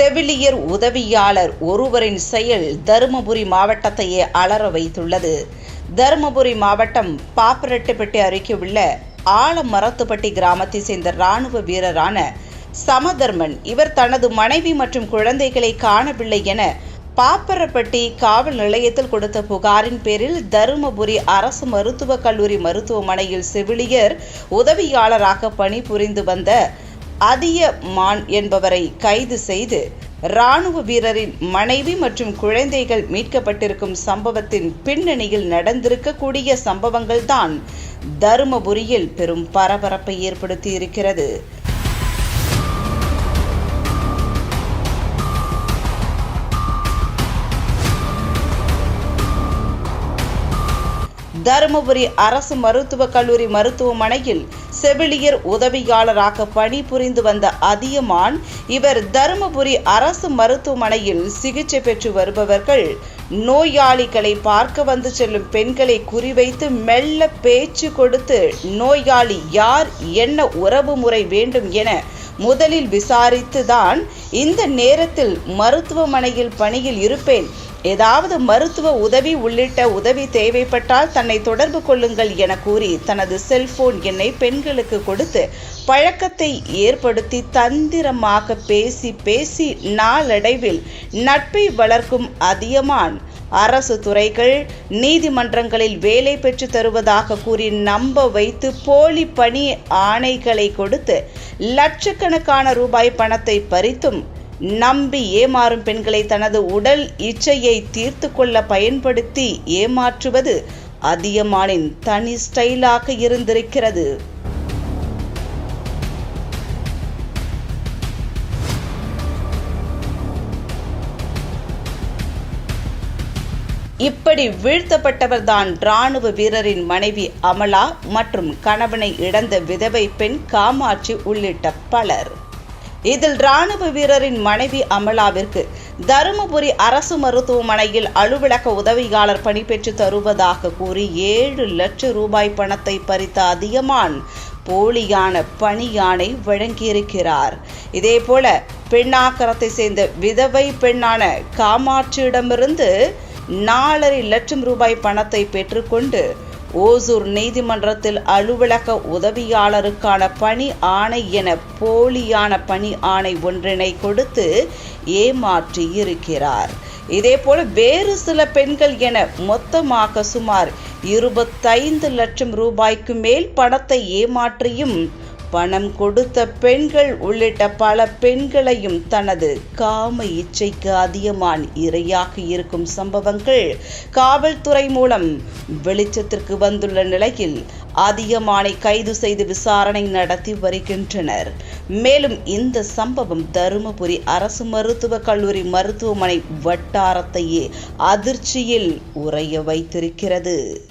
செவிலியர் உதவியாளர் ஒருவரின் செயல் தருமபுரி மாவட்டத்தையே அலற வைத்துள்ளது. தருமபுரி மாவட்டம் பாப்பரெட்டுப்பட்டி அருகே உள்ள ஆலமரத்துப்பட்டி கிராமத்தை சேர்ந்த ராணுவ வீரரான சமதர்மன் இவர் தனது மனைவி மற்றும் குழந்தைகளை காணவில்லை என பாப்பரப்பட்டி காவல் நிலையத்தில் கொடுத்த புகாரின் பேரில் தருமபுரி அரசு மருத்துவக் கல்லூரி மருத்துவமனையில் செவிலியர் உதவியாளராக பணிபுரிந்து வந்த அதிய மான் என்பவரை கைது செய்து ராணுவ வீரரின் மனைவி மற்றும் குழந்தைகள் மீட்கப்பட்டிருக்கும் சம்பவத்தின் பின்னணியில் நடந்திருக்கக்கூடிய சம்பவங்கள்தான் தருமபுரியில் பெரும் பரபரப்பை ஏற்படுத்தி இருக்கிறது தருமபுரி அரசு மருத்துவக் கல்லூரி மருத்துவமனையில் செவிலியர் உதவியாளராக பணிபுரிந்து வந்த அதியமான் இவர் தருமபுரி அரசு மருத்துவமனையில் சிகிச்சை பெற்று வருபவர்கள். நோயாளிகளை பார்க்க வந்து செல்லும் பெண்களை குறிவைத்து மெல்ல பேச்சு கொடுத்து நோயாளி யார் என்ன உறவு முறை வேண்டும் என முதலில் விசாரித்துதான் இந்த நேரத்தில் மருத்துவமனையில் பணியில் இருப்பேன். ஏதாவது மருத்துவ உதவி உள்ளிட்ட உதவி தேவைப்பட்டால் தன்னை தொடர்பு கொள்ளுங்கள் என கூறி தனது செல்போன் எண்ணை பெண்களுக்கு கொடுத்து பழக்கத்தை ஏற்படுத்தி தந்திரமாக பேசி பேசி நாளடைவில் நட்பை வளர்க்கும் அதியமான் அரசு துறைகள் நீதிமன்றங்களில் வேலை பெற்று தருவதாக கூறி நம்ப வைத்து போலி பணி ஆணைகளை கொடுத்து லட்சக்கணக்கான ரூபாய் பணத்தை பறித்தும் நம்பி ஏமாறும் பெண்களை தனது உடல் இச்சையை தீர்த்து கொள்ள பயன்படுத்தி ஏமாற்றுவது அதியமானின் தனி ஸ்டைலாக இருந்திருக்கிறது. இப்படி வீழ்த்தப்பட்டவர்தான் ராணுவ வீரரின் மனைவி அமலா மற்றும் கணவனை இழந்த விதவை பெண் காமாட்சி உள்ளிட்ட பலர். இதில் ராணுவ வீரரின் மனைவி அமலாவிற்கு தருமபுரி அரசு மருத்துவமனையில் அலுவலக உதவியாளர் பணி பெற்று தருவதாக கூறி ஏழு லட்சம் ரூபாய் பணத்தை பறித்த அதிகமான் போலியான பணியானை வழங்கியிருக்கிறார். இதேபோல பெண்ணாக்கரத்தை சேர்ந்த விதவை பெண்ணான காமாட்சியிடமிருந்து நாலரை லட்சம் ரூபாய் பணத்தை பெற்றுக்கொண்டு ஓசூர் நீதிமன்றத்தில் அலுவலக உதவியாளருக்கான பணி ஆணை என போலியான பணி ஆணை ஒன்றினை கொடுத்து ஏமாற்றி இருக்கிறார். இதேபோல வேறு சில பெண்கள் என மொத்தமாக சுமார் இருபத்தைந்து லட்சம் ரூபாய்க்கு மேல் பணத்தை ஏமாற்றியும் பணம் கொடுத்த பெண்கள் உள்ளிட்ட பல பெண்களையும் தனது காம இச்சைக்கு அதிகமான இரையாக இருக்கும் சம்பவங்கள் காவல்துறை மூலம் வெளிச்சத்திற்கு வந்துள்ள நிலையில் அதிகமானை கைது செய்து விசாரணை நடத்தி வருகின்றனர். மேலும் இந்த சம்பவம் தருமபுரி அரசு மருத்துவக் கல்லூரி மருத்துவமனை வட்டாரத்தையே அதிர்ச்சியில் உறைய வைத்திருக்கிறது.